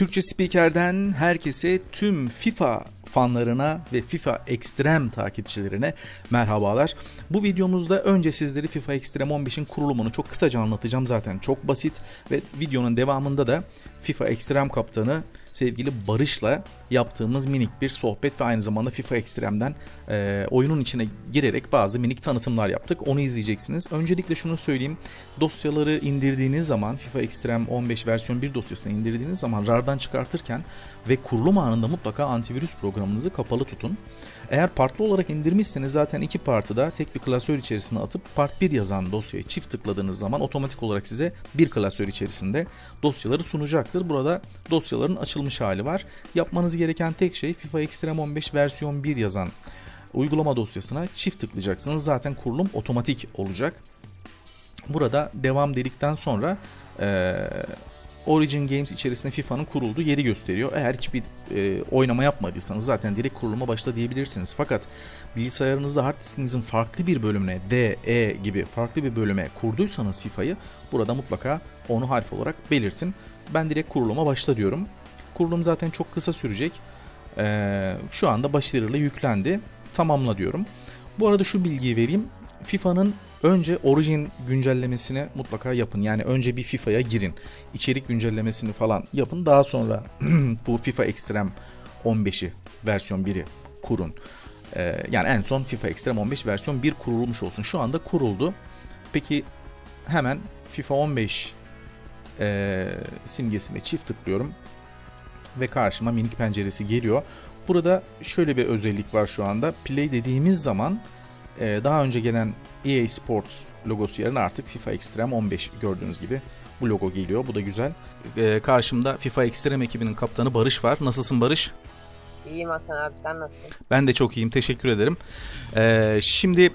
Türkçe Spiker'den herkese tüm FIFA fanlarına ve FIFA Extreme takipçilerine merhabalar. Bu videomuzda önce sizleri FIFA Extreme 15'in kurulumunu çok kısaca anlatacağım zaten çok basit ve videonun devamında da FIFA Extreme kaptanı sevgili Barış'la yaptığımız minik bir sohbet ve aynı zamanda FIFA Extreme'den e, oyunun içine girerek bazı minik tanıtımlar yaptık. Onu izleyeceksiniz. Öncelikle şunu söyleyeyim. Dosyaları indirdiğiniz zaman FIFA Extreme 15 versiyon 1 dosyasını indirdiğiniz zaman RAR'dan çıkartırken ve kurulum anında mutlaka antivirüs programınızı kapalı tutun. Eğer partlı olarak indirmişseniz zaten iki partı da tek bir klasör içerisine atıp part 1 yazan dosyayı çift tıkladığınız zaman otomatik olarak size bir klasör içerisinde dosyaları sunacaktır. Burada dosyaların açılmış hali var. Yapmanız gereken tek şey FIFA Extreme 15 versiyon 1 yazan uygulama dosyasına çift tıklayacaksınız. Zaten kurulum otomatik olacak. Burada devam dedikten sonra ee, Origin Games içerisinde FIFA'nın kurulduğu yeri gösteriyor. Eğer hiçbir e, oynama yapmadıysanız zaten direkt kuruluma başla diyebilirsiniz. Fakat bilgisayarınızda hard diskinizin farklı bir bölümüne D, E gibi farklı bir bölüme kurduysanız FIFA'yı burada mutlaka onu harf olarak belirtin. Ben direkt kuruluma başla diyorum. Kurulum zaten çok kısa sürecek. Ee, şu anda başarılı yüklendi. Tamamla diyorum. Bu arada şu bilgiyi vereyim. FIFA'nın önce Origin güncellemesini mutlaka yapın. Yani önce bir FIFA'ya girin. İçerik güncellemesini falan yapın. Daha sonra bu FIFA Extreme 15'i versiyon 1'i kurun. Ee, yani en son FIFA Extreme 15 versiyon 1 kurulmuş olsun. Şu anda kuruldu. Peki hemen FIFA 15 e, simgesine çift tıklıyorum. Ve karşıma minik penceresi geliyor. Burada şöyle bir özellik var şu anda. Play dediğimiz zaman e, daha önce gelen EA Sports logosu yerine artık FIFA Extreme 15 gördüğünüz gibi bu logo geliyor. Bu da güzel. E, karşımda FIFA Extreme ekibinin kaptanı Barış var. Nasılsın Barış? İyiyim Hasan abi sen nasılsın? Ben de çok iyiyim. Teşekkür ederim. E, şimdi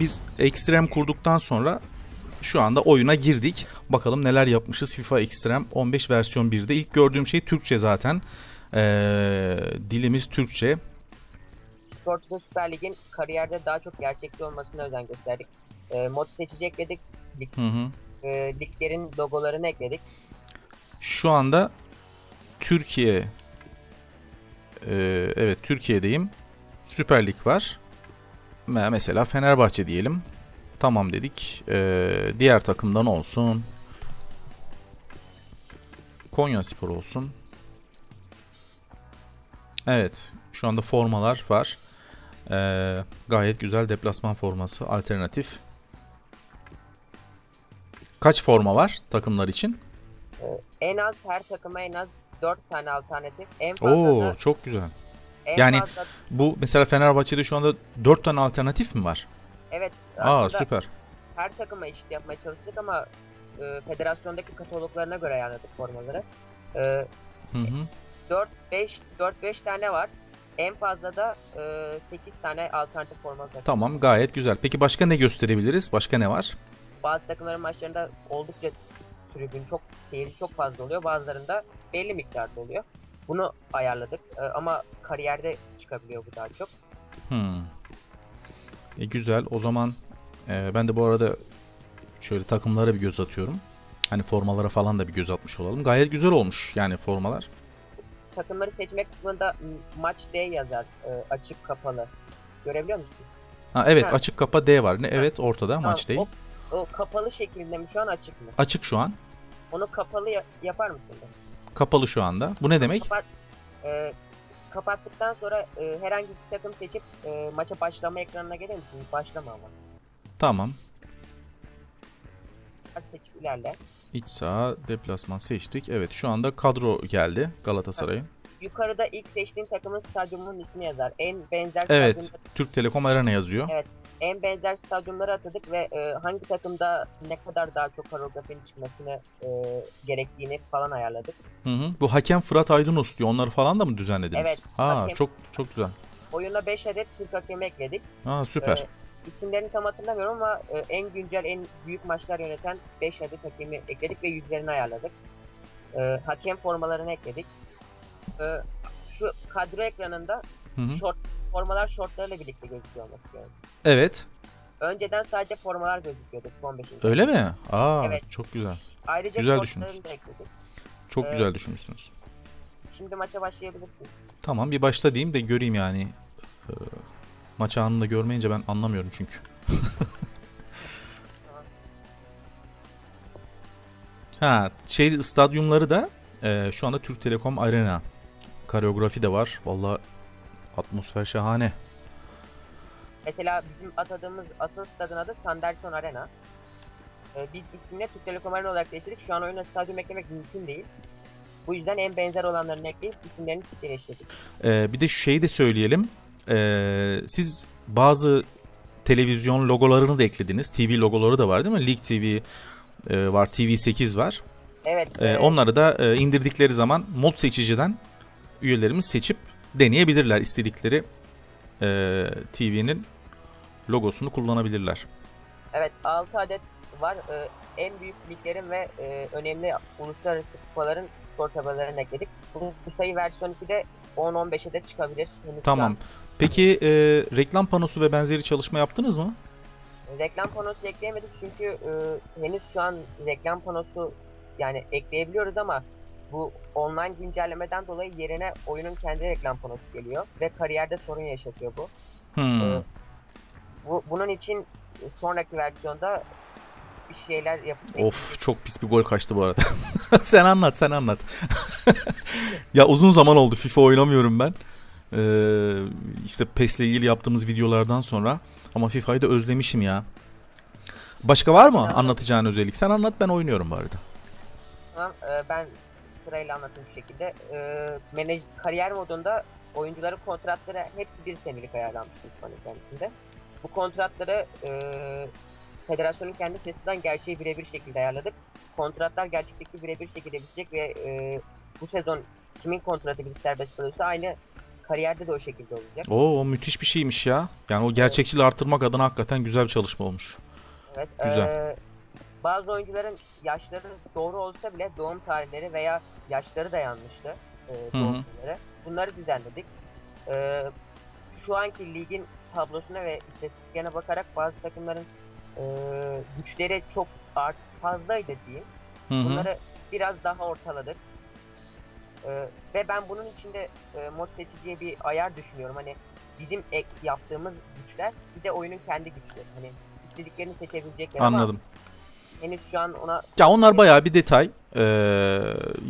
biz Extreme kurduktan sonra şu anda oyuna girdik. Bakalım neler yapmışız FIFA Extreme 15 versiyon 1'de. İlk gördüğüm şey Türkçe zaten. Ee, dilimiz Türkçe. Sport'un Süper Lig'in kariyerde daha çok gerçekçi olmasına özen gösterdik. E, mod seçici ekledik. Lig, Hı hı. e, liglerin logolarını ekledik. Şu anda Türkiye e, evet Türkiye'deyim. Süper Lig var. Me- Mesela Fenerbahçe diyelim. Tamam dedik. E, diğer takımdan olsun. Konya Spor olsun. Evet. Şu anda formalar var. E, gayet güzel deplasman forması. Alternatif. Kaç forma var takımlar için? E, en az her takıma en az 4 tane alternatif. En fazla Oo da, çok güzel. yani- fazla, Bu mesela Fenerbahçe'de şu anda 4 tane alternatif mi var? evet Aa süper. her takıma eşit yapmaya çalıştık ama e, federasyondaki kataloglarına göre ayarladık formaları. E, Hı hı. 4 5 4 5 tane var. En fazla da e, 8 tane alternatif forma var. Tamam gayet güzel. Peki başka ne gösterebiliriz? Başka ne var? Bazı takımların maçlarında oldukça tribün çok seyirci çok fazla oluyor. Bazılarında belli miktarda oluyor. Bunu ayarladık E, ama kariyerde çıkabiliyor bu daha çok. Hmm. E, güzel. O zaman e, ben de bu arada şöyle takımlara bir göz atıyorum. Hani formalara falan da bir göz atmış olalım. Gayet güzel olmuş yani formalar. Takımları seçme kısmında maç D yazar. e, açık kapalı. Görebiliyor musun? Ha evet Ha. açık kapa D var. Ne evet ortada Tamam, maç değil. O, o kapalı şeklinde mi şu an açık mı? Açık şu an. Onu kapalı ya- yapar mısın? da? Kapalı şu anda. Bu ne demek? Kapat, e, kapattıktan sonra e, herhangi bir takım seçip e, maça başlama ekranına gelir misin? Başlama ama. Tamam. Seçip ilerle. İç saha deplasman seçtik. Evet şu anda kadro geldi Galatasaray'ın. Yukarıda ilk seçtiğin takımın stadyumunun ismi yazar. En benzer Evet. stadyumları, Türk Telekom Arena yazıyor. Evet. en benzer stadyumları atadık ve e, hangi takımda ne kadar daha çok koreografinin çıkmasını e, gerektiğini falan ayarladık. Hı hı. Bu hakem Fırat Aydınus diyor. Onları falan da mı düzenlediniz? Evet, Ha hakem- çok çok güzel. Oyuna 5 adet Türk hakemi ekledik. Ha süper. E, isimlerini tam hatırlamıyorum ama e, en güncel, en büyük maçlar yöneten 5 adet hakemi ekledik ve yüzlerini ayarladık. E, hakem formalarını ekledik. E, şu kadro ekranında Hı hı. short, formalar shortlarıyla birlikte gözüküyor olması gerekiyor. Evet. Önceden sadece formalar gözüküyordu son 5. Öyle mi? Aa Evet. çok güzel. Ayrıca Güzel düşünmüşsünüz. Çok Evet. güzel düşünmüşsünüz. şimdi maça başlayabilirsin. Tamam bir başla diyeyim de göreyim yani. Maç anında görmeyince ben anlamıyorum çünkü. ha şey stadyumları da e, şu anda Türk Telekom Arena. Kareografi de var. Valla atmosfer şahane. Mesela bizim atadığımız asıl stadın adı Sanderson Arena. Ee, biz isimle Türk Telekom Arena olarak değiştirdik. Şu an oyuna stadyum eklemek mümkün değil. Bu yüzden en benzer olanlarını ekleyip isimlerini Türkçeleştirdik. Ee, bir de şeyi de söyleyelim. Ee, siz bazı televizyon logolarını da eklediniz. TV logoları da var değil mi? League TV e, var, TV8 var. Evet. E, onları da e, indirdikleri zaman mod seçiciden üyelerimiz seçip deneyebilirler istedikleri e, TV'nin logosunu kullanabilirler. Evet 6 adet var. Ee, en büyük liglerin ve e, önemli uluslararası kupaların skor tabelalarını ekledik. Bu sayı versiyon 2'de 10-15'e de çıkabilir. Henüz Tamam. Peki e, reklam panosu ve benzeri çalışma yaptınız mı? Reklam panosu ekleyemedik çünkü e, henüz şu an reklam panosu yani ekleyebiliyoruz ama bu online güncellemeden dolayı yerine oyunun kendi reklam panosu geliyor ve kariyerde sorun yaşatıyor bu. Hmm. Ee, bu bunun için sonraki versiyonda bir şeyler yapıp Of çok pis bir gol kaçtı bu arada. sen anlat sen anlat. ya uzun zaman oldu FIFA oynamıyorum ben. Ee, işte PES'le ilgili yaptığımız videolardan sonra. Ama FIFA'yı da özlemişim ya. Başka var mı anlatacağın özellik? Sen anlat ben oynuyorum bu arada. Tamam, e, ben sırayla anlatayım bu şekilde. E, manaj- kariyer modunda oyuncuların kontratları hepsi bir senelik ayarlanmış FIFA kendisinde. Bu kontratları e, federasyonun kendi sitesinden gerçeği birebir şekilde ayarladık. Kontratlar gerçekteki birebir şekilde bitecek ve e, bu sezon kimin kontratı bitip serbest kalıyorsa aynı kariyerde de o şekilde olacak. Oo o müthiş bir şeymiş ya. Yani o gerçekçiliği arttırmak adına hakikaten güzel bir çalışma olmuş. Evet. Güzel. eee, bazı oyuncuların yaşları doğru olsa bile doğum tarihleri veya yaşları da yanlıştı. hı. doğum günleri. Bunları düzenledik. Eee, şu anki ligin tablosuna ve istatistiklerine bakarak bazı takımların eee, güçleri çok art fazlaydı diyeyim. Hı hı. Bunları biraz daha ortaladık. Eee, ve ben bunun içinde eee, mod seçiciye bir ayar düşünüyorum. Hani bizim ek yaptığımız güçler bir de oyunun kendi güçleri. Hani istediklerini seçebilecekler Anladım. ama henüz şu an ona Ya onlar bayağı bir detay. Ee,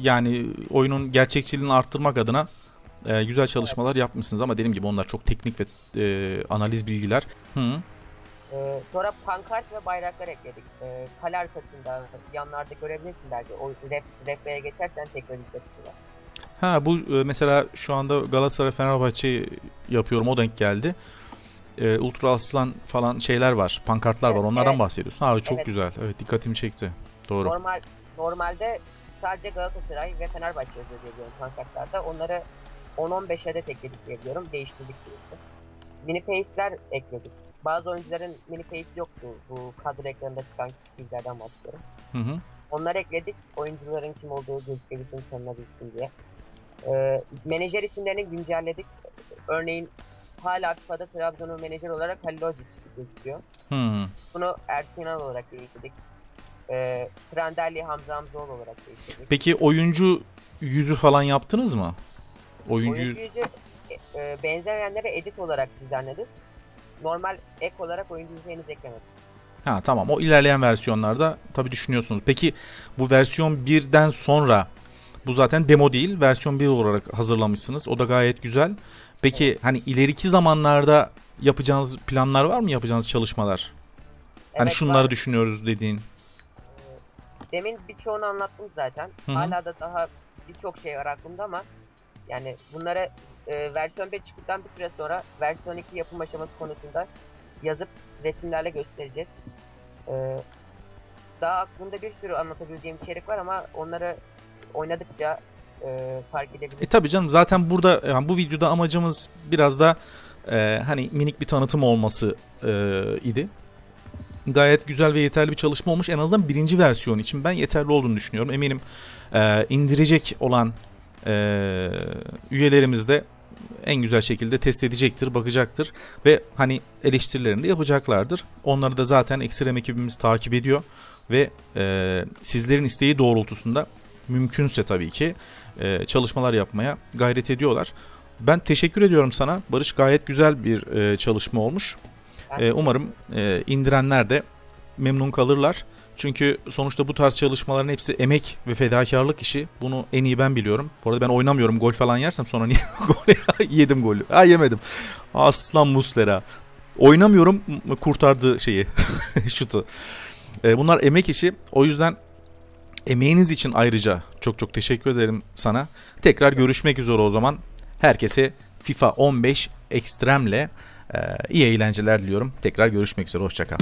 yani oyunun gerçekçiliğini arttırmak adına e, güzel çalışmalar yapmışsınız ama dediğim gibi onlar çok teknik ve e, analiz bilgiler. Hı. Eee, sonra pankart ve bayraklar ekledik. Eee kale arkasında yanlarda görebilirsin belki. O ref, refleye geçersen tekrar izletiyorlar. Ha bu e, mesela şu anda Galatasaray Fenerbahçe yapıyorum o denk geldi. E, Ultra Aslan falan şeyler var, pankartlar var. Evet, Onlardan evet. bahsediyorsun. Ha çok Evet. güzel. Evet dikkatimi çekti. Doğru. Normal normalde sadece Galatasaray ve Fenerbahçe yazıyor diye biliyorum pankartlarda. Onları 10-15 adet ekledik diye biliyorum. Değiştirdik diye. Mini pace'ler ekledik. Bazı oyuncuların mini pace yoktu. Bu kadro ekranında çıkan bilgilerden bahsediyorum. Hı hı. Onları ekledik. Oyuncuların kim olduğu gözükebilsin, tanınabilsin diye. Ee, menajer isimlerini güncelledik. Örneğin hala FIFA'da Trabzon'un menajer olarak Halil Hodzic gözüküyor. Hı. Bunu Erkin Yanal olarak değiştirdik. Ee, Prandelli Hamza Hamzoğlu olarak değiştirdik. Peki oyuncu yüzü falan yaptınız mı? Oyuncu. Oyuncu yüzü e, e, benzemeyenlere edit olarak düzenledik. Normal ek olarak oyuncu yüzü henüz eklemedik. Ha tamam. O ilerleyen versiyonlarda tabii düşünüyorsunuz. Peki bu versiyon 1'den sonra bu zaten demo değil, versiyon 1 olarak hazırlamışsınız. O da gayet güzel. Peki hani ileriki zamanlarda yapacağınız planlar var mı? Yapacağınız çalışmalar? Hani Evet, şunları var. düşünüyoruz dediğin. Demin birçoğunu anlattım zaten. Hı hı. Hala da daha birçok şey var aklımda ama yani bunları e, versiyon 1 çıktıktan bir süre sonra versiyon 2 yapım aşaması konusunda yazıp resimlerle göstereceğiz. E, daha aklımda bir sürü anlatabileceğim içerik var ama onları oynadıkça e, fark E edebilirsiniz. tabii canım zaten burada yani bu videoda amacımız biraz da e, hani minik bir tanıtım olması e, idi. Gayet güzel ve yeterli bir çalışma olmuş. En azından birinci versiyon için ben yeterli olduğunu düşünüyorum. Eminim e, indirecek olan e, üyelerimiz de en güzel şekilde test edecektir, bakacaktır ve hani eleştirilerini de yapacaklardır. Onları da zaten Ekstrem ekibimiz takip ediyor ve e, sizlerin isteği doğrultusunda mümkünse tabii ki e, çalışmalar yapmaya gayret ediyorlar. Ben teşekkür ediyorum sana. Barış gayet güzel bir e, çalışma olmuş. E, umarım e, indirenler de memnun kalırlar. Çünkü sonuçta bu tarz çalışmaların hepsi emek ve fedakarlık işi. Bunu en iyi ben biliyorum. Bu arada ben oynamıyorum. Gol falan yersem sonra niye gol yedim golü. Ha yemedim. Aslan Muslera. Oynamıyorum kurtardı şeyi. şutu. E, bunlar emek işi. O yüzden emeğiniz için ayrıca çok çok teşekkür ederim sana. Tekrar görüşmek üzere o zaman. Herkese FIFA 15 Extreme'le e, iyi eğlenceler diliyorum. Tekrar görüşmek üzere. Hoşçakal.